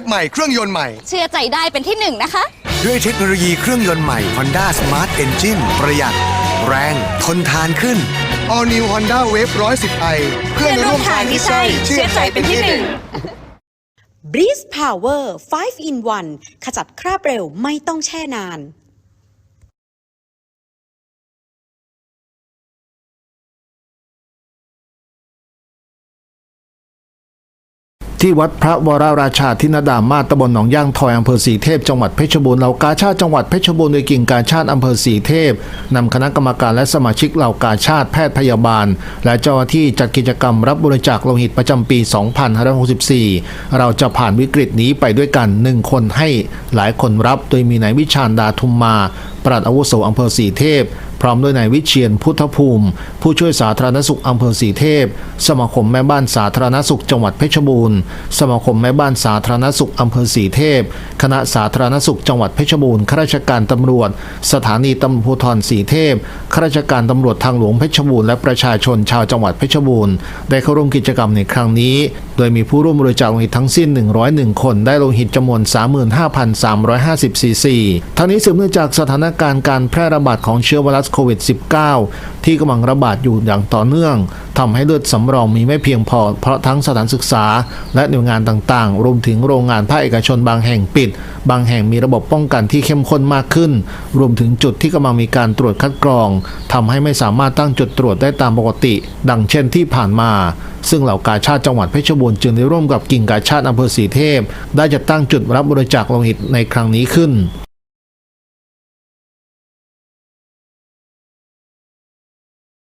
ฟใหม่เครื่องยนต์ใหม่ เชื่อใจได้เป็นที่หนึ่งนะคะ ด้วยเทคโนโลยีเครื่องยนต์ใหม่ Honda Smart Engine ประหยัด แรง ทนทานขึ้น All New Honda Wave 110i เพื่อนร่วมทางที่ใช่ เชื่อใจเป็นที่หนึ่ง Breeze Power 5 in 1 ขจัดคราบเร็วไม่ต้องแช่นาน ที่วัดพระวรราชาธินดามาตำบลหนองย่างทอยอำเภอสีเทพจังหวัดเพชรบูรณ์เหล่ากาชาติจังหวัดเพชรบูรณ์โดยกิ่งกาชาติอำเภอสีเทพนำคณะกรรมการและสมาชิกเหล่ากาชาติแพทย์พยาบาล และเจ้าหน้าที่จัดกิจกรรมรับบริจาคโลหิตประจำปี 2564 เราจะผ่านวิกฤตนี้ไปด้วยกันหนึ่งคนให้หลายคนรับโดยมีนายวิชาญดาทุมมา ปลัดอาวุโสอำเภอสีเทพ พร้อมด้วยนายวิเชียนพุทธภูมิ ผู้ช่วยสาธารณสุขอำเภอสีเทพ สมาคมแม่บ้านสาธารณสุขจังหวัดเพชรบูรณ์ สมาคมแม่บ้านสาธารณสุขอำเภอสีเทพ คณะสาธารณสุขจังหวัดเพชรบูรณ์ข้าราชการตำรวจ สถานีตำรวจภูธรสีเทพข้าราชการตำรวจทางหลวงเพชรบูรณ์และประชาชนชาวจังหวัดเพชรบูรณ์ได้เข้าร่วมกิจกรรมในครั้งนี้ โดยมีผู้ร่วมบริจาคโลหิตทั้งสิ้น 101 คน ได้โลหิตจำนวน 35,350ซีซีทั้งนี้สืบเนื่องจากสถานการณ์การแพร่ระบาดของเชื้อไวรัสโควิด -19 ที่กำลังระบาดอยู่อย่างต่อเนื่องทำให้เลือดสำรองมีไม่เพียงพอ เพราะทั้งสถานศึกษา และหน่วยงานต่างๆ รวมถึงโรงงานภาคเอกชนบางแห่งปิด บางแห่งมีระบบป้องกันที่เข้มข้นมากขึ้น รวมถึงจุดที่กำลังมีการตรวจคัดกรองทำให้ไม่สามารถตั้งจุดตรวจได้ตามปกติ ดังเช่นที่ผ่านมาซึ่งเหล่ากาชาติจังหวัดเพชรบูรณ์จึงได้ร่วมกับกิ่งกาชาติอำเภอสีเทพ ได้จัดตั้งจุดรับบริจาคโลหิตในครั้งนี้ขึ้น